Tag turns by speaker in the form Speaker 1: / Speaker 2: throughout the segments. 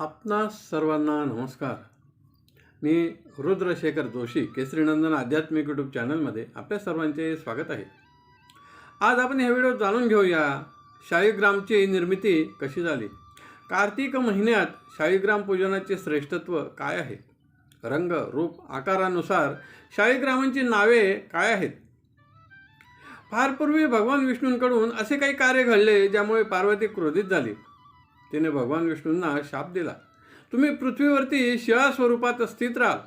Speaker 1: आपणा सर्वांना नमस्कार. मी रुद्रशेखर जोशी केसरीनंदन आध्यात्मिक यूट्यूब चॅनलमध्ये आपल्या सर्वांचे स्वागत आहे. आज आपण हे व्हिडिओ जाणून घेऊया शाळीग्रामची निर्मिती कशी झाली? कार्तिक महिन्यात शाळीग्राम पूजनाचे श्रेष्ठत्व काय आहे? रंग रूप आकारानुसार शाळीग्रामांची नावे काय आहेत? फार पूर्वी भगवान विष्णूंकडून असे काही कार्य घडले ज्यामुळे पार्वती क्रोधित झाली. तिने भगवान विष्णूंना शाप दिला. तुम्ही पृथ्वीवरती शिळा स्वरूपात स्थित राहाल.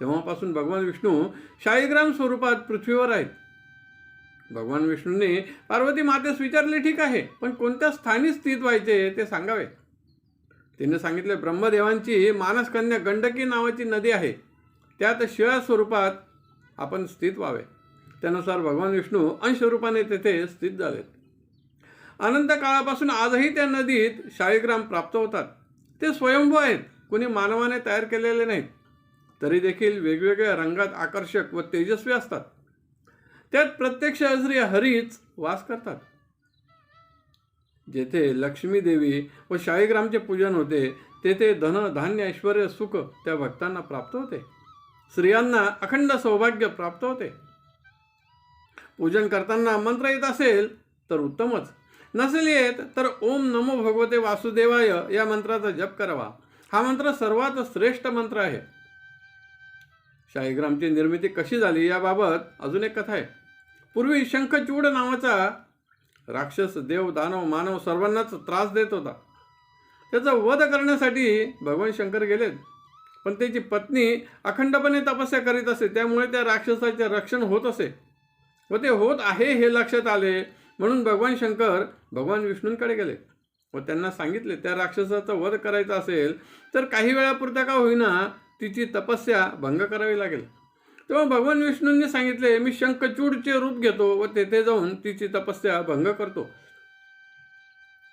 Speaker 1: तेव्हापासून भगवान विष्णू शाळीग्राम स्वरूपात पृथ्वीवर आहेत. भगवान विष्णूंनी पार्वती मातेस विचारले ठीक आहे पण कोणत्या स्थानी स्थित व्हायचे ते सांगावे? तिने सांगितले ब्रह्मदेवांची मानसकन्या गंडकी नावाची नदी आहे. त्यात शिळा स्वरूपात आपण स्थित व्हावे. त्यानुसार भगवान विष्णू अंशरूपाने तेथे स्थित झालेत अनंत काळापासून आजही त्या नदीत शाळीग्राम प्राप्त होतात. ते स्वयंभू आहेत. कुणी मानवाने तयार केलेले नाहीत. तरी देखील वेगवेगळ्या रंगात आकर्षक व तेजस्वी असतात. त्यात प्रत्यक्ष श्री हरीच वास करतात. जेथे लक्ष्मी देवी व शाळीग्रामचे पूजन होते तेथे धन धान्य ऐश्वर सुख त्या भक्तांना प्राप्त होते. स्त्रियांना अखंड सौभाग्य प्राप्त होते. पूजन करताना मंत्र येत असेल तर उत्तमच. नसेल येत तर ओम नमो भगवते वासुदेवाय या मंत्राचा जप करावा. हा मंत्र सर्वात श्रेष्ठ मंत्र आहे. शाहीग्रामची निर्मिती कशी झाली याबाबत अजून एक कथा आहे. पूर्वी शंखचूड नावाचा राक्षस देव दानव मानव सर्वांनाच त्रास देत होता. त्याचा वध करण्यासाठी भगवान शंकर गेलेत. पण त्याची पत्नी अखंडपणे तपस्या करीत असे त्यामुळे त्या राक्षसाचे रक्षण होत असे. व ते होत आहे हे लक्षात आले. म्हणून भगवान शंकर भगवान विष्णूंकडे गेले व त्यांना सांगितले त्या राक्षसाचा वध करायचा असेल तर काही वेळापुरता का होईना तिची तपस्या भंग करावी लागेल. तेव्हा भगवान विष्णूंनी सांगितले मी शंखचूडचे रूप घेतो व तेथे जाऊन तिची तपस्या भंग करतो.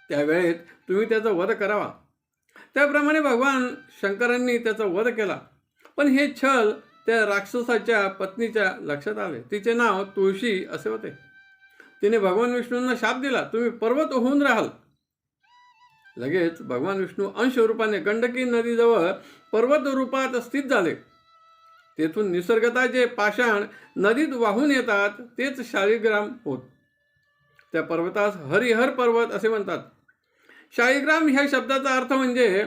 Speaker 1: त्यावेळेत तुम्ही त्याचा वध करावा. त्याप्रमाणे भगवान शंकरांनी त्याचा वध केला. पण हे छल त्या राक्षसाच्या पत्नीच्या लक्षात आले. तिचे नाव तुळशी असे होते. तिने भगवान विष्णूंना शाप दिला. तुम्ही पर्वत होऊन राहाल. लगेच भगवान विष्णू अंशरूपाने गंडकी नदीजवळ पर्वत रूपात स्थित झाले. तेथून निसर्गताचे पाषाण नदीत वाहून येतात. तेच शाळीग्राम होत. त्या पर्वतास हरिहर पर्वत असे म्हणतात. शाळीग्राम ह्या शब्दाचा अर्थ म्हणजे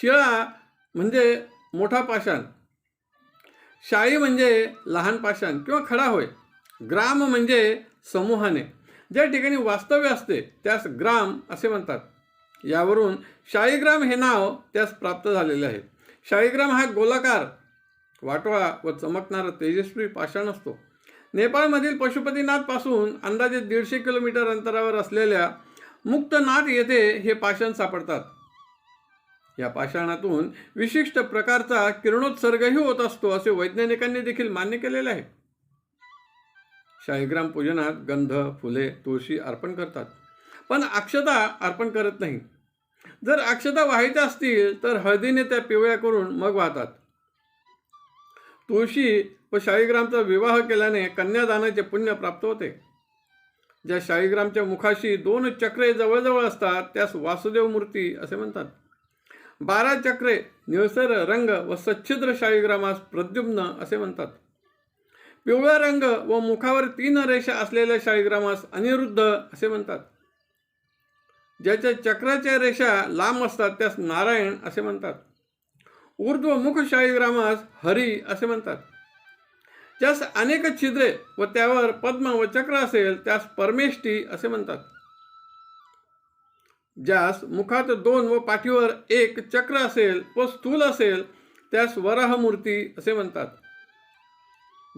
Speaker 1: शिळा म्हणजे मोठा पाषाण. शाळी म्हणजे लहान पाषाण किंवा खडा होय. ग्राम म्हणजे समूहाने. ज्या ठिकाणी वास्तव्य असते त्यास ग्राम असे म्हणतात. यावरून शाळीग्राम हे नाव त्यास प्राप्त झालेले आहे. शाळीग्राम हा गोलाकार वाटवा व चमकणारा तेजस्वी पाषाण असतो. नेपाळमधील पशुपतीनाथपासून अंदाजे दीडशे किलोमीटर अंतरावर असलेल्या मुक्तनाथ येथे हे पाषाण सापडतात. या पाषाणातून विशिष्ट प्रकारचा किरणोत्सर्गही होत असतो असे वैज्ञानिकांनी देखील मान्य केलेले आहे. शाहीग्राम पूजनात गंध फुले तुळशी अर्पण करतात. पण अक्षता अर्पण करत नाही. जर अक्षता व्हायच्या असतील तर हळदीने त्या पिवळ्या करून मग वाहतात. तुळशी व शाळीग्रामचा विवाह केल्याने कन्यादानाचे पुण्य प्राप्त होते. ज्या शाळीग्रामच्या मुखाशी दोन चक्रे जवळजवळ असतात त्यास वासुदेव मूर्ती असे म्हणतात. बारा चक्रे निळसर रंग व सच्छिद्र शाळीग्रामास प्रद्युम्न असे म्हणतात. पिवळा रंग व मुखावर तीन रेषा असलेल्या शाळीग्रामास अनिरुद्ध असे म्हणतात. ज्याच्या चक्राच्या रेषा लांब असतात त्यास नारायण असे म्हणतात. ऊर्ध्व मुख शाळीग्रामास हरी असे म्हणतात. ज्यास अनेक छिद्रे व त्यावर पद्म व चक्र असेल त्यास परमेष्टी असे म्हणतात. ज्यास मुखात दोन व पाठीवर एक चक्र असेल व स्थूल असेल त्यास वराहमूर्ती असे म्हणतात.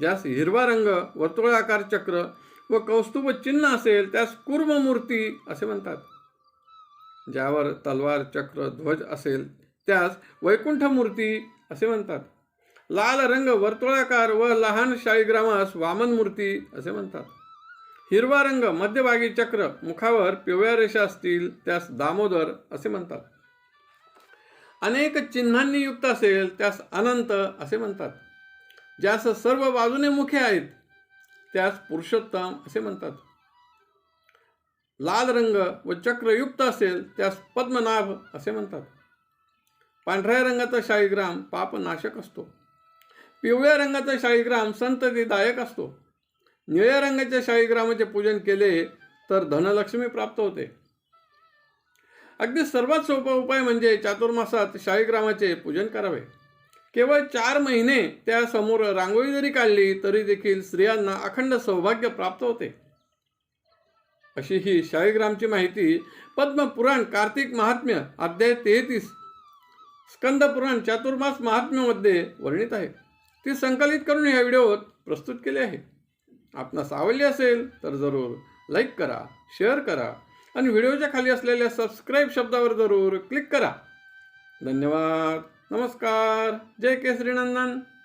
Speaker 1: ज्यास हिरवा रंग वर्तुळाकार चक्र व कौस्तुभ चिन्ह असेल त्यास मूर्ती असे म्हणतात. ज्यावर तलवार चक्र ध्वज असेल त्यास वैकुंठ मूर्ती असे म्हणतात. लाल रंग वर्तुळाकार व लहान शाळीग्रामास वामन मूर्ती असे म्हणतात. हिरवा रंग मध्यभागी चक्र मुखावर पिवळ्या रेषा असतील त्यास दामोदर असे म्हणतात. अनेक चिन्हांनी युक्त असेल त्यास अनंत असे म्हणतात. ज्यास सर्व बाजूने मुखे आहेत त्यास पुरुषोत्तम असे म्हणतात. लाल रंग व चक्रयुक्त असेल त्यास पद्मनाभ असे म्हणतात. पांढऱ्या रंगाचा शाळीग्राम पापनाशक असतो. पिवळ्या रंगाचा शाळीग्राम संततीदायक असतो. निळ्या रंगाच्या शाळीग्रामाचे पूजन केले तर धनलक्ष्मी प्राप्त होते. अगदी सर्वात सोपा उपाय म्हणजे चातुर्मासात शाळीग्रामाचे पूजन करावे. केवळ चार महिने त्यासमोर रांगोळी जरी काढली तरी देखील स्त्रियांना अखंड सौभाग्य प्राप्त होते. अशी ही शाळीग्रामची माहिती पद्मपुराण कार्तिक महात्म्य अध्याय तेहतीस स्कंद पुराण चातुर्मास महात्म्यामध्ये वर्णित आहे. ती संकलित करून ह्या व्हिडिओत प्रस्तुत केली आहे. आपणास आवडली असेल तर जरूर लाईक करा शेअर करा आणि व्हिडिओच्या खाली असलेल्या सबस्क्राईब शब्दावर जरूर क्लिक करा. धन्यवाद. नमस्कार. जय केसरी नंदन.